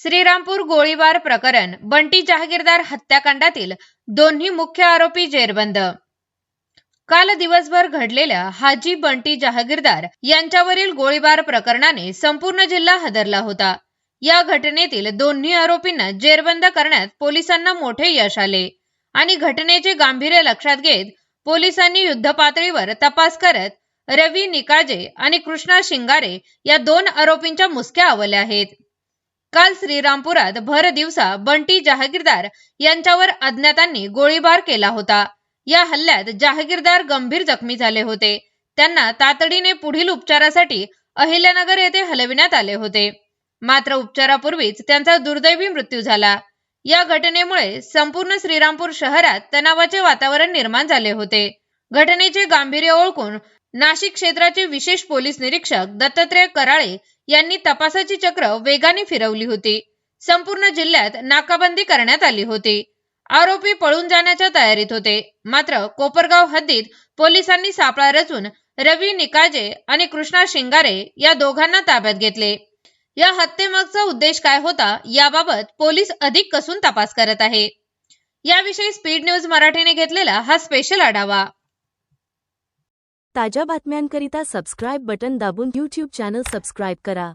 श्रीरामपूर गोळीबार प्रकरण बंटी जहागीरदार हत्याकांडातील दोन्ही मुख्य आरोपी जेरबंद. काल दिवसभर घडलेल्या हाजी बंटी जहागीरदार यांच्यावरील गोळीबार प्रकरणाने संपूर्ण जिल्हा हादरला होता. या घटनेतील दोन्ही आरोपींना जेरबंद करण्यात पोलिसांना मोठे यश आले आणि घटनेचे गांभीर्य लक्षात घेत पोलिसांनी युद्धपातळीवर तपास करत रवी निकाळजे आणि कृष्णा शिंगारे या दोन आरोपींच्या मुसक्या आवल्या आहेत. काल श्रीरामपुरात भर दिवसा बंटी जहागीरदार यांच्यावर अज्ञातांनी गोळीबार केला होता. या हल्ल्यात जहागीरदार गंभीर जखमी झाले होते. त्यांना तातडीने पुढील उपचारासाठी अहिल्यानगर येथे हलविण्यात आले होते. मात्र उपचारापूर्वीच त्यांचा दुर्दैवी मृत्यू झाला. या घटनेमुळे संपूर्ण श्रीरामपूर शहरात तणावाचे वातावरण निर्माण झाले होते. घटनेचे गांभीर्य ओळखून नाशिक क्षेत्राचे विशेष पोलीस निरीक्षक दत्तात्रय कराळे यांनी तपासाची चक्र वेगाने फिरवली होती. संपूर्ण जिल्ह्यात नाकाबंदी करण्यात आली होती. आरोपी पळून जाण्याच्या तयारीत होते. मात्र कोपरगाव हद्दीत पोलिसांनी सापळा रचून रवी निकाजे आणि कृष्णा शिंगारे या दोघांना ताब्यात घेतले. या हत्येमागचा उद्देश काय होता याबाबत पोलीस अधिक कसून तपास करत आहे. याविषयी स्पीड न्यूज मराठीने घेतलेला हा स्पेशल आढावा. ताज्या बातम्यांकरिता सबस्क्राईब बटन दाबून यूट्यूब चॅनल सबस्क्राईब करा.